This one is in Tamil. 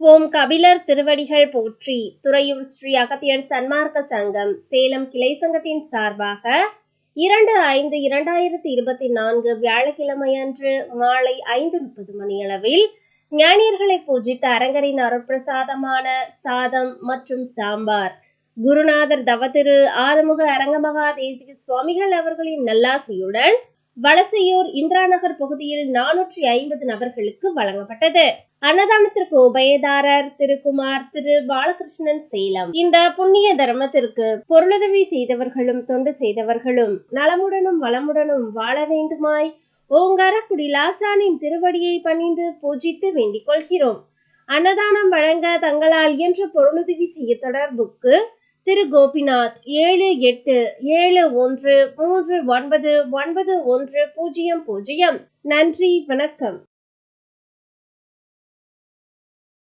ஓம் கபிலர் திருவடிகள் போற்றி துறையூர் ஸ்ரீ அகத்தியர் சன்மார்க்க சங்கம் சேலம் கிளை சங்கத்தின் சார்பாக இரண்டு ஐந்து இரண்டாயிரத்தி இருபத்தி நான்கு வியாழக்கிழமை அன்று மாலை ஐந்து முப்பது மணியளவில் ஞானியர்களை பூஜித்த அரங்கரின் அருட்பிரசாதமான சாதம் மற்றும் சாம்பார். குருநாதர் தவதிரு ஆறுமுக அரங்கமகா தேசிக சுவாமிகள் அவர்களின் நல்லாசியுடன் வலசையூர் இந்திராநகர் பகுதியில் நானூற்றி ஐம்பது நபர்களுக்கு வழங்கப்பட்டது. அன்னதானத்திற்கு உபயதாரர் திருக்குமார் திரு பாலகிருஷ்ணன் சேலம். இந்த புண்ணிய தர்மத்திற்கு பொருளுதவி செய்தவர்களும் தொண்டு செய்தவர்களும் நலமுடனும் வளமுடனும் வாழ வேண்டுமாய் ஓங்காரக்குடி லாசானின் திருவடியை பணிந்து பூஜித்து வேண்டிக் கொள்கிறோம். அன்னதானம் வழங்க தங்களால் என்ற பொருளுதவி செய்ய தொடர்புக்கு திரு கோபிநாத் ஏழு எட்டு ஏழு ஒன்று மூன்று ஒன்பது ஒன்பது ஒன்று பூஜ்ஜியம் பூஜ்ஜியம். நன்றி வணக்கம்.